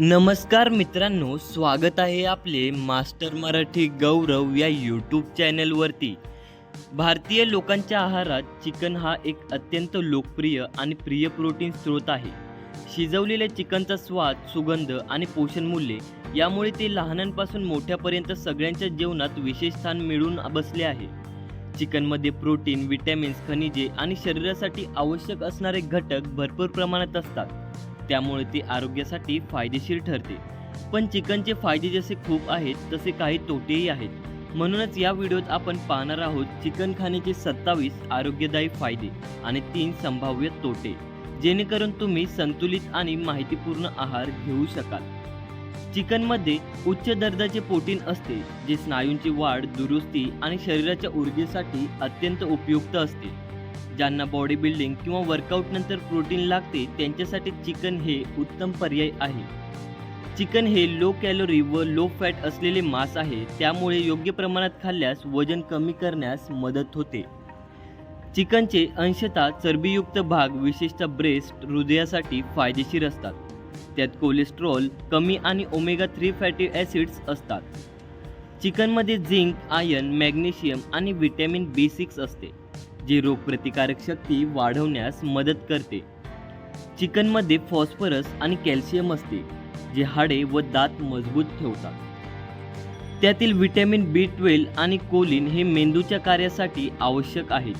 नमस्कार मित्रांनो स्वागत आहे आपले मास्टर मराठी गौरव या यूट्यूब चॅनलवरती भारतीय लोकांच्या आहारात चिकन हा एक अत्यंत लोकप्रिय आणि प्रिय प्रोटीन स्रोत आहे. शिजवलेल्या चिकनचा स्वाद सुगंध आणि पोषण मूल्ये यामुळे ते लहानांपासून मोठ्यापर्यंत सगळ्यांच्या जेवणात विशेष स्थान मिळून बसले आहे. चिकनमध्ये प्रोटीन विटॅमिन्स खनिजे आणि शरीरासाठी आवश्यक असणारे घटक भरपूर प्रमाणात असतात. त्यामुळे ते आरोग्यासाठी फायदेशीर ठरते. पण चिकनचे फायदे जसे खूप आहेत तसे काही तोटेही आहेत. म्हणूनच या व्हिडिओत आपण पाहणार आहोत चिकन खाण्याचे सत्तावीस आरोग्यदायी फायदे आणि तीन संभाव्य तोटे. जेणेकरून तुम्ही संतुलित आणि माहितीपूर्ण आहार घेऊ शकाल. चिकनमध्ये उच्च दर्जाचे प्रोटीन असते जे स्नायूंची वाढ दुरुस्ती आणि शरीराच्या ऊर्जेसाठी अत्यंत उपयुक्त असते. ज्यांना बॉडी बिल्डिंग किंवा वर्कआउट नंतर प्रोटीन लागते त्यांच्यासाठी चिकन हे उत्तम पर्याय आहे. चिकन हे लो कॅलरी व लो फॅट असलेले मांस आहे त्यामुळे योग्य प्रमाणात खाल्ल्यास वजन कमी करण्यास मदत होते. चिकनचे अंशतः चरबीयुक्त भाग विशेषतः ब्रेस्ट हृदयासाठी फायदेशीर असतात. त्यात कोलेस्ट्रॉल कमी आणि ओमेगा थ्री फॅटी ॲसिड्स असतात. चिकनमध्ये झिंक आयर्न मॅग्नेशियम आणि व्हिटॅमिन बी सिक्स असते. जे रोगप्रतिकारक शक्ती वाढवण्यास मदत करते. चिकनमध्ये फॉस्फरस आणि कॅल्शियम असते जे हाडे व दात मजबूत ठेवतात. त्यातील व्हिटॅमिन बी ट्वेल्व आणि कोलिन हे मेंदूच्या कार्यासाठी आवश्यक आहेत.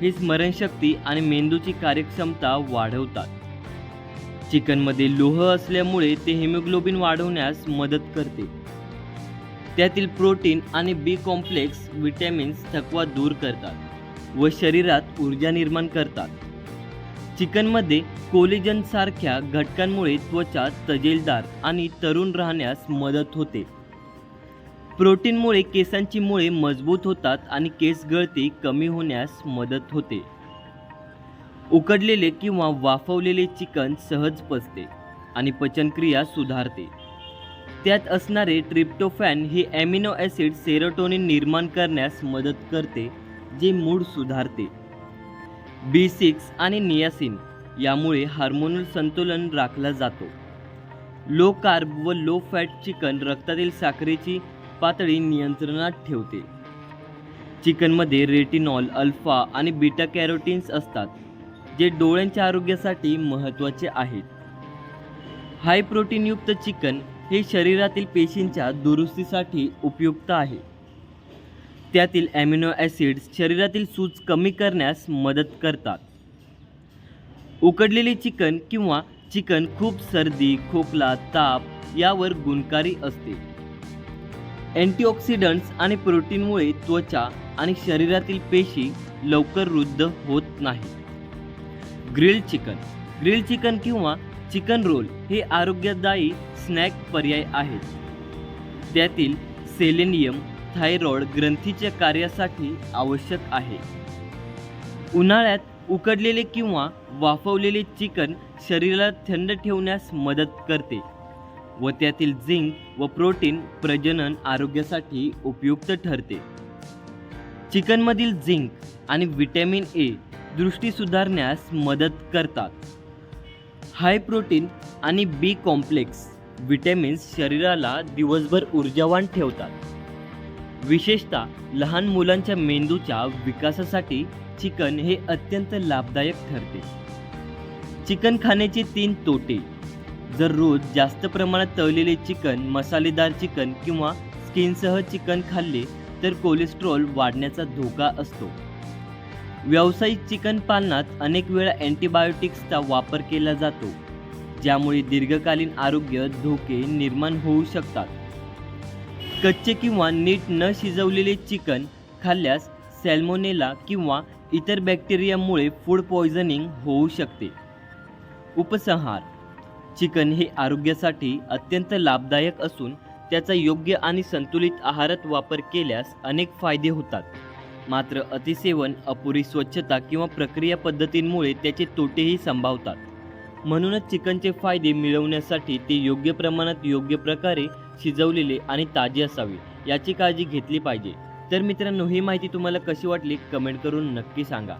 हे स्मरणशक्ती आणि मेंदूची कार्यक्षमता वाढवतात. चिकनमध्ये लोह असल्यामुळे ते हिमोग्लोबिन वाढवण्यास मदत करते. त्यातील प्रोटीन आणि बी कॉम्प्लेक्स व्हिटॅमिन्स थकवा दूर करतात. व शरीरात ऊर्जा निर्माण करतात. चिकनमध्ये कोलेजन सारख्या घटकांमुळे त्वचा तजेलदार आणि तरुण राहण्यास मदत होते. प्रोटीनमुळे केसांची मुळे मजबूत होतात आणि केस गळती कमी होण्यास मदत होते. उकडलेले किंवा वाफवलेले चिकन सहज पचते आणि पचनक्रिया सुधारते. त्यात असणारे ट्रिप्टोफॅन हे ॲमिनो ॲसिड सेरोटोनिन निर्माण करण्यास मदत करते जे मूड सुधारते. बी सिक्स आणि नियासिन यामुळे हार्मोनल संतुलन राखला जातो. लो कार्ब व लो फॅट चिकन रक्तातील साखरेची पातळी नियंत्रणात ठेवते. चिकनमध्ये रेटिनॉल अल्फा आणि बीटा कॅरोटीन्स असतात जे डोळ्यांच्या आरोग्यासाठी महत्त्वाचे आहेत. हाय प्रोटीनयुक्त चिकन हे शरीरातील पेशींच्या दुरुस्तीसाठी उपयुक्त आहे. त्यातील ॲमिनो ॲसिड्स शरीरातील सूज कमी करण्यास मदत करतात. उकडलेले चिकन किंवा चिकन खूप सर्दी खोकला ताप यावर गुणकारी असते. अँटीऑक्सिडंट्स आणि प्रोटीनमुळे त्वचा आणि शरीरातील पेशी लवकर वृद्ध होत नाही. Grilled chicken. ग्रिल चिकन किंवा चिकन रोल हे आरोग्यदायी स्नॅक पर्याय आहेत. त्यातील सेलेनियम थायरॉइड ग्रंथीच्या कार्यासाठी आवश्यक आहे. उन्हाळ्यात उकडलेले किंवा वाफवलेले चिकन शरीराला थंड ठेवण्यास मदत करते व त्यातील झिंक व प्रोटीन प्रजनन आरोग्यासाठी उपयुक्त ठरते. चिकनमधील झिंक आणि व्हिटॅमिन ए दृष्टी सुधारण्यास मदत करतात. हाय प्रोटीन आणि बी कॉम्प्लेक्स विटॅमिन्स शरीराला दिवसभर ऊर्जावान ठेवतात. विशेषतः लहान मुलांच्या मेंदूच्या विकासासाठी चिकन हे अत्यंत लाभदायक ठरते. चिकन खाण्याचे तीन तोटे. जर रोज जास्त प्रमाणात तळलेले चिकन मसालेदार चिकन किंवा स्किनसह चिकन खाल्ले तर कोलेस्ट्रॉल वाढण्याचा धोका असतो. व्यावसायिक चिकन पालनात अनेक वेळा अँटीबायोटिक्सचा वापर केला जातो ज्यामुळे दीर्घकालीन आरोग्य धोके निर्माण होऊ शकतात. कच्चे किंवा नीट न शिजवलेले चिकन खाल्ल्यास सॅल्मोनेला किंवा इतर बॅक्टेरियामुळे फूड पॉयझनिंग होऊ शकते. उपसंहार. चिकन हे आरोग्यासाठी अत्यंत लाभदायक असून त्याचा योग्य आणि संतुलित आहारात वापर केल्यास अनेक फायदे होतात. मात्र अतिसेवन अपुरी स्वच्छता किंवा प्रक्रिया पद्धतींमुळे त्याचे तोटेही संभावतात. म्हणूनच चिकनचे फायदे मिळवण्यासाठी ते योग्य प्रमाणात योग्य प्रकारे शिजवलेले आणि ताजे असावे याची काळजी घेतली पाहिजे. तर मित्रांनो ही माहिती तुम्हाला कशी वाटली कमेंट करून नक्की सांगा.